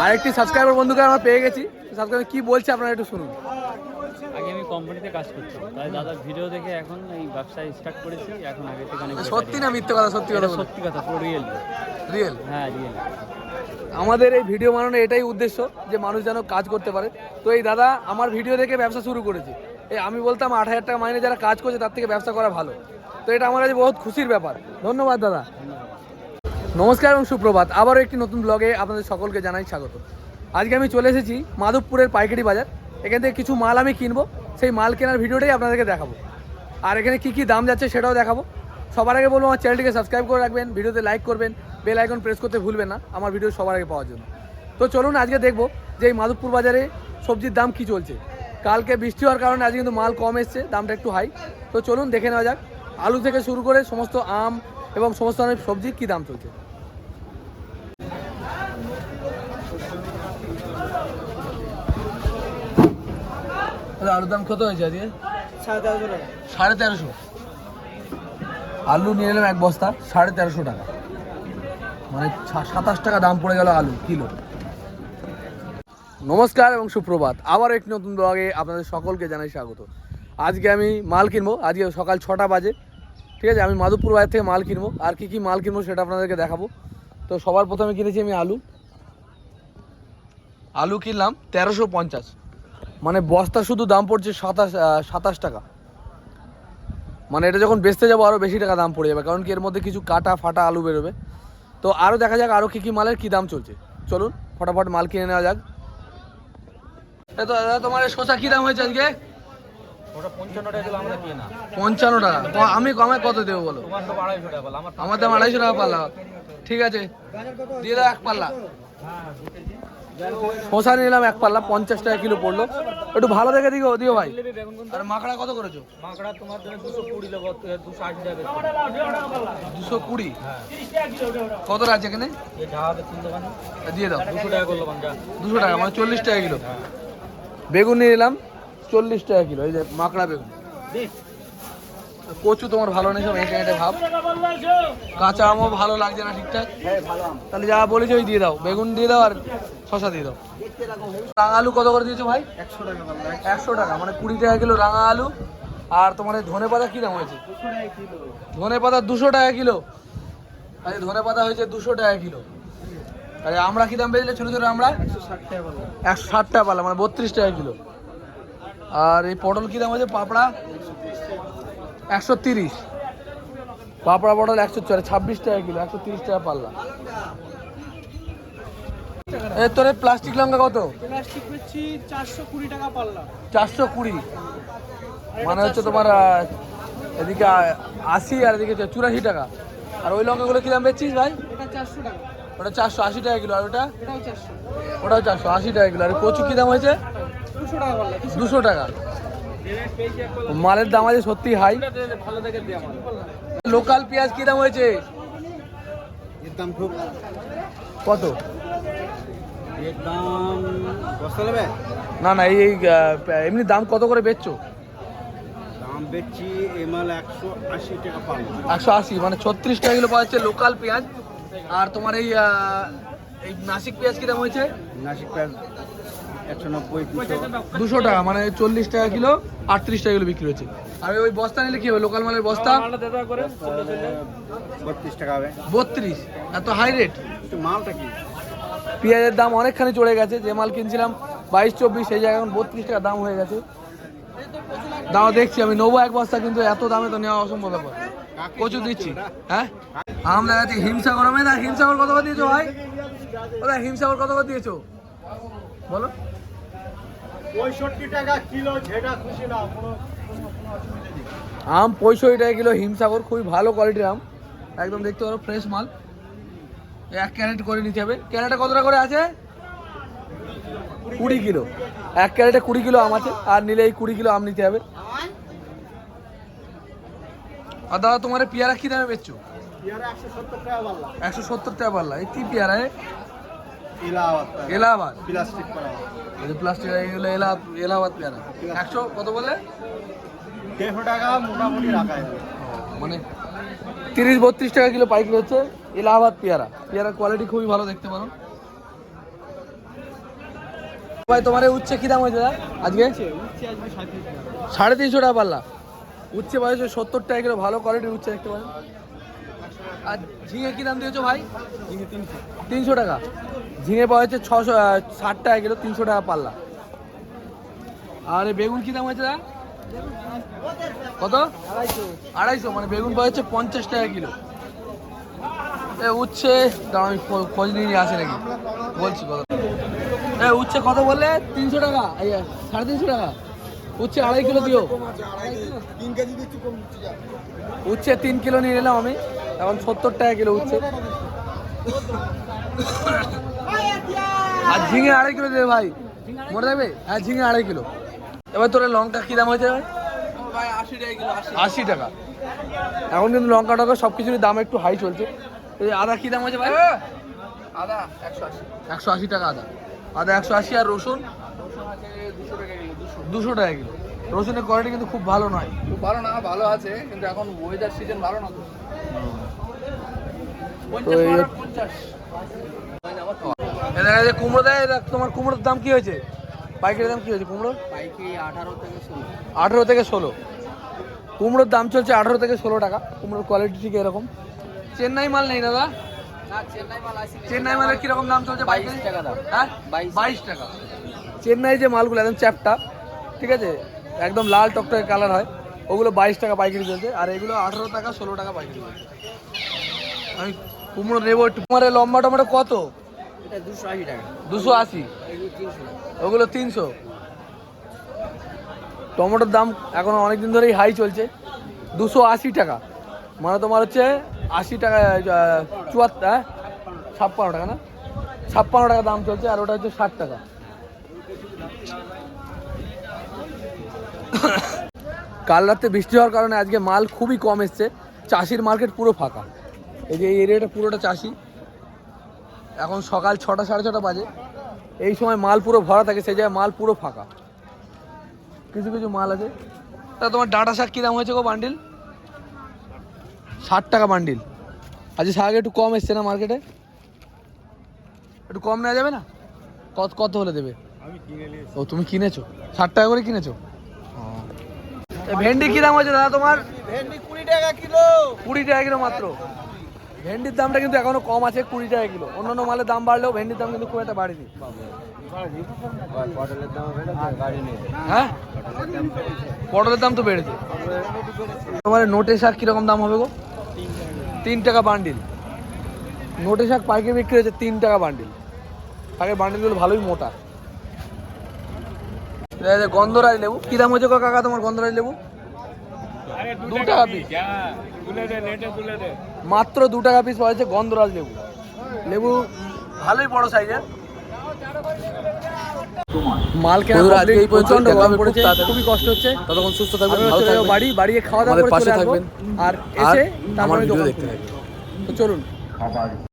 আরেকটি সাবস্ক্রাইবার বন্ধুকে আমরা পেয়ে গেছি। সাবস্ক্রাইবার কি বলছে আপনারা একটু শুনুন। আগে আমি কোম্পানিতে কাজ তাই দাদার ভিডিও দেখে এখন এই ব্যবসা স্টার্ট করেছি। এখন আগে থেকে অনেক সত্যি না মিথ্যে কথা? সত্যি কথা সত্যি কথা পুরো রিয়েল রিয়েল হ্যাঁ রিয়েল আমাদের এই ভিডিও বানানোর এটাই উদ্দেশ্য যে মানুষ যেন কাজ করতে পারে। তো এই দাদা আমার ভিডিও দেখে ব্যবসা শুরু করেছে। এই আমি বলতাম আট হাজার টাকা মাইনে যারা কাজ করছে তার থেকে ব্যবসা করা ভালো। তো এটা আমার কাছে বহুত খুশির ব্যাপার। ধন্যবাদ দাদা। নমস্কার এবং সুপ্রভাত। আবারও একটি নতুন ব্লগে আপনাদের সকলকে জানাই স্বাগত। আজকে আমি চলে এসেছি মাধবপুরের পাইকারি বাজার। এখান থেকে কিছু মাল আমি কিনবো। সেই মাল কেনার ভিডিওটাই আপনাদেরকে দেখাবো। আর এখানে কি কি দাম যাচ্ছে সেটাও দেখাবো। সবার আগে বলব, আমার চ্যানেলটিকে সাবস্ক্রাইব করে রাখবেন, ভিডিওতে লাইক করবেন বেল আইকন প্রেস করতে ভুলবেন না। আমার ভিডিও সবার আগে পাওয়ার জন্য। তো চলুন আজকে দেখব যে এই মাধবপুর বাজারে সবজির দাম কি চলছে। কালকে বৃষ্টি হওয়ার কারণে আজকে কিন্তু মাল কম এসছে, দামটা একটু হাই তো চলুন দেখে নেওয়া যাক। আলু থেকে শুরু করে সমস্ত আম এবং সমস্ত ধরনের সবজির কী দাম চলছে? আলুর দাম কত হয়েছে আজকে? সাড়ে তেরোশো। আলু নিয়ে এক বস্তা, সাড়ে তেরোশো টাকা। মানে সাতাশ টাকা দাম পড়ে গেল আলু, কিলো। নমস্কার এবং সুপ্রভাত। আবার একটি নতুন ব্লগে আপনাদের সকলকে জানাই স্বাগত। আজকে আমি মাল কিনবো, আজকে সকাল ছটা বাজে। ঠিক আছে, আমি মাধবপুর বাজার থেকে মাল কিনবো। আর কি কি মাল কিনবো সেটা আপনাদেরকে দেখাবো। তো সবার প্রথমে কিনেছি আমি আলু। আলু কিনলাম তেরোশো পঞ্চাশ। মানে বস্তা শুধু দাম পড়ছে সাতাশ সাতাশ টাকা। মানে এটা যখন বেচতে যাব আরও বেশি টাকা দাম পড়ে যাবে, কারণ কি এর মধ্যে কিছু কাটা ফাটা আলু বেরোবে। তো আরও দেখা যাক আরও কী কী মালের কী দাম চলছে। চলুন, ফটাফট মাল কিনে নেওয়া যাক। তো দাদা, তোমার শসা কী দাম হয়েছে আজকে? পঞ্চান্ন টাকা আমি কমে কত দেবো বলো? আমার দাম আড়াইশো টাকা পাল্লা ঠিক আছে দিয়ে দাও এক পাল্লা। শসা নিলাম এক পাল্লা পঞ্চাশ টাকা কিলো পড়ল। একটু ভালো দেখে দিও দিও ভাই। আর মাকড়া কত করেছ? মাকড়া তোমার জন্য দুশো কুড়ি দুশো কুড়ি? হ্যাঁ। কত আছে এখানে? দিয়ে দাও। দুশো টাকা করল দুশো টাকা মানে চল্লিশ টাকা কিলো। বেগুন নিয়ে নিলাম চল্লিশ টাকা কিলো, এই যে মাকড়া বেগুন। কচু তোমার ভালো নেই সব এঁটে ভাব। কাঁচা আমও ভালো লাগছে না ঠিকঠাক। তাহলে যা বলেছি ওই দিয়ে দাও, বেগুন দিয়ে দাও আর শশা দিয়ে দাও। রাঙা আলু কত করে দিয়েছ ভাই? একশো টাকা একশো টাকা মানে কুড়ি টাকা কিলো রাঙা আলু আর তোমার এই ধনে পাতা কী দাম হয়েছে? ধনে পাতা দুশো টাকা কিলো। আরে ধনে পাতা হয়েছে দুশো টাকা কিলো। আরে আমরা কী দাম বেচলে ছোটো ছোটো আমরা? একশো ষাট টাকা পালা মানে বত্রিশ টাকা কিলো। আর এই পটল কী দাম হয়েছে? পাপড়া? একশো তিরিশ। পাপড়া পটল একশো চলে ছাব্বিশ টাকা কিলো একশো তিরিশ টাকা পাল্লা। এ তোর প্লাস্টিক লঙ্কা কত? প্লাস্টিক চারশো কুড়ি টাকা পাল্লা। চারশো কুড়ি। মানে হচ্ছে তোমার এদিকে আশি আর এদিকে চুরাশি টাকা। আর ওই লঙ্কাগুলো কী দাম বেচছিস ভাই? এটা চারশো টাকা। ওটা চারশো আশি টাকা কিলো আর ওটা? চারশো। ওটাও চারশো আশি টাকা কিলো। আর কচু কী দাম হয়েছে? দুশো টাকা মালের দাম আছে সত্যি হাই লোকাল পেঁয়াজ কি দাম হয়েছে? দাম খুব কত? দাম না না এই এমনি দাম কত করে বেচছো? দাম বেচছি একশো আশি টাকা একশো আশি মানে ছত্রিশ টাকা কিলো পাওয়া যাচ্ছে লোকাল পেঁয়াজ। আর তোমার এই এই নাসিক পেঁয়াজ কি দাম হয়েছে? নাসিক পেঁয়াজ দুশো। টাকা মানে চল্লিশ টাকা কিলো আটত্রিশ টাকা কিলো বিক্রি হচ্ছে। আর ওই বস্তা নিলে কি হবে? লোকাল মালের বস্তা? বত্রিশ টাকা হবে। বত্রিশ। এত হাই রেট মালটা কি? পেঁয়াজের দাম অনেকখানি চড়ে গেছে। যে মাল কিনছিলাম বাইশ চব্বিশ সেই জায়গায় এখন বত্রিশ টাকা দাম হয়ে গেছে। দাম দেখছি আমি। নেব এক বস্তা কিন্তু এত দামে তো নেওয়া অসম্ভব ব্যাপার। কচু দিচ্ছি হ্যাঁ? আম দেখাচ্ছি হিমসাগর আমি। না হিমসাগর কত করে দিয়েছ ভাই? ওরা হিমসাগর কত করে দিয়েছ? বলো। পঁয়ষট্টি টাকা কিলো যেটা খুশি না আম পঁয়ষট্টি টাকা কিলো হিমসাগর খুবই ভালো কোয়ালিটির আম। একদম দেখতে পারো ফ্রেশ মাল। এক ক্যারেট করে নিতে হবে। ক্যারেটে কত টাকা করে আছে? কুড়ি কিলো। এক ক্যারেটে কুড়ি কিলো আম আছে আর নিলে এই কুড়ি কিলো আম নিতে হবে। আর দাদা তোমার পেয়ারা কি দামে বেচছো? একশো সত্তর টাকা পাল্লা। একশো সত্তর টাকা পাল্লা। এই কি পেয়ারা? এলাহাবাদ এলাহাবাদ? প্লাস্টিক করা প্লাস্টিক এগুলো এলা এলাহাবাদ পেয়ারা একশো কত বলে দেড়শো টাকা মোটামুটি রাখা মানে তিরিশ বত্রিশ টাকা কিলো পাইকারি হচ্ছে এলাহাবাদ পেয়ারা। পেয়ারার কোয়ালিটি খুবই ভালো দেখতে পারো। ভাই তোমার উচ্ছে কি দাম হয়েছে দাদা আজকে? সাড়ে তিনশো টাকা পাল্লা। উচ্ছে বয়সে সত্তর টাকা কিলো ভালো কোয়ালিটির উচ্ছে দেখতে পারেন। আর ঝিঙে কি দাম দিয়েছ ভাই? তিনশো টাকা। ঝিঙে পাওয়া হচ্ছে ছশো ষাট টাকা কিলো, তিনশো টাকা পাল্লা। আর বেগুন কি দাম হয়েছে দাদা? কত? আড়াইশো মানে বেগুন পাওয়া যাচ্ছে পঞ্চাশ টাকা কিলো। এ, উচ্ছে, দাঁড়াও, আমি খোঁজ নিয়ে আসে নাকি? বলছি কত এ, উচ্ছে কত বললে? তিনশো টাকা সাড়ে তিনশো টাকা। উচ্ছে আড়াই কিলো দিও। উচ্ছে তিন কিলো নিয়ে নিলাম আমি, এখন সত্তর টাকা কিলো উচ্ছে। আর ঝিঙে আড়াই কিলো দেবে ভাই। মনে রাখবে হ্যাঁ ঝিঙে আড়াই কিলো। এবার তোর লঙ্কা কী দাম হয়েছে ভাই? আশি টাকা। এখন কিন্তু লঙ্কা টঙ্কা সব কিছুরই দাম একটু হাই চলছে। এই আদা কী দাম হয়েছে ভাই? আদা একশো আশি। একশো আশি টাকা আদা। আদা একশো আশি আর রসুন? দুশো টাকা কিলো। রসুনের কোয়ালিটি কিন্তু খুব ভালো নয়। খুব ভালো না ভালো আছে কিন্তু এখন ওয়েদার সিজন ভালো না তো। এ দেখা যাচ্ছে কুমড়ো দেয় তোমার কুমড়োর দাম কি হয়েছে? পাইকারি দাম কি হয়েছে কুমড়ো? পাইকারি আঠারো থেকে ষোলো। আঠেরো থেকে ষোলো। কুমড়োর দাম চলছে আঠেরো থেকে ষোলো টাকা। কুমড়োর কোয়ালিটি ঠিক এরকম। চেন্নাই মাল নেই দাদা? চেন্নাই মালের কীরকম দাম চলছে বাইশ টাকা দাম। হ্যাঁ? বাইশ। টাকা। চেন্নাই যে মালগুলো একদম চ্যাপটা ঠিক আছে? একদম লাল টকটকে কালার হয়। ওগুলো বাইশ টাকা পাইকারি চলছে। আর এগুলো আঠেরো টাকা ষোলো টাকা পাইকারি চলছে। আমি কুমড়ো নেব তোমার লম্বা টমেটো কত? দুশো আশি ওগুলো তিনশো? টমেটোর দাম এখন অনেক দিন ধরেই হাই চলছে। দুশো আশি টাকা। মানে তোমার হচ্ছে আশি টাকা চুয়াত্তর হ্যাঁ? ছাপ্পান্ন টাকা না? ছাপ্পান্ন টাকা দাম চলছে আর ওটা হচ্ছে ষাট টাকা। কাল রাতে বৃষ্টি হওয়ার কারণে আজকে মাল খুবই কম এসছে। চাষির মার্কেট পুরো ফাঁকা। এই যে এই এরিয়াটা পুরোটা চাষি। এখন সকাল ছটা সাড়ে ছটা বাজে। এই সময় মাল পুরো ভরা থাকে সেই জায়গায় মাল পুরো ফাঁকা। কিছু কিছু মাল আছে। তা তোমার ডাঁটা শাক কী দাম হয়েছে গো বান্ডিল? ষাট টাকা বান্ডিল। আজকে শাক একটু কম এসছে না মার্কেটে একটু কম নেওয়া যাবে না? কত কত হলে দেবে? ও তুমি কিনেছো? ষাট টাকা করে কিনেছো? ভেন্ডি কী দাম হয়েছে দাদা তোমার? ভেন্ডি কুড়ি টাকা কিলো। কুড়ি টাকা কিলো মাত্র। ভেন্ডির দামটা কিন্তু এখনও কম আছে কুড়ি টাকা কিলো। অন্যান্য মালের দাম বাড়লেও ভেন্ডির দাম কিন্তু খুব একটা বাড়েনি। হ্যাঁ? পটলের দাম তো বেড়েছে। তোমার নোটে শাক কীরকম দাম হবে গো? তিন টাকা বান্ডিল। নোটে শাক পাইকারি বিক্রি হচ্ছে তিন টাকা বান্ডিল। শাকের বান্ডিলগুলো ভালোই মোটা। গন্ধরাজ লেবু কি দাম হয়েছে কাকা তোমার গন্ধরাজ লেবু? দু টাকা পিস। মাত্র দু টাকা পিস পাওয়া যাচ্ছে গন্ধরাজ লেবু। লেবু ভালোই বড় সাইজের মাল কেনা এই পর্যন্ত। প্রচণ্ড গরম পড়েছে খুবই কষ্ট হচ্ছে। ততক্ষণ সুস্থ থাকবেন আমি ভালো থাকবেন বাড়ি বাড়ি খাওয়া দাওয়া করে চলে আর আর এসে তারপরে দোকান দেখতে তো চলুন।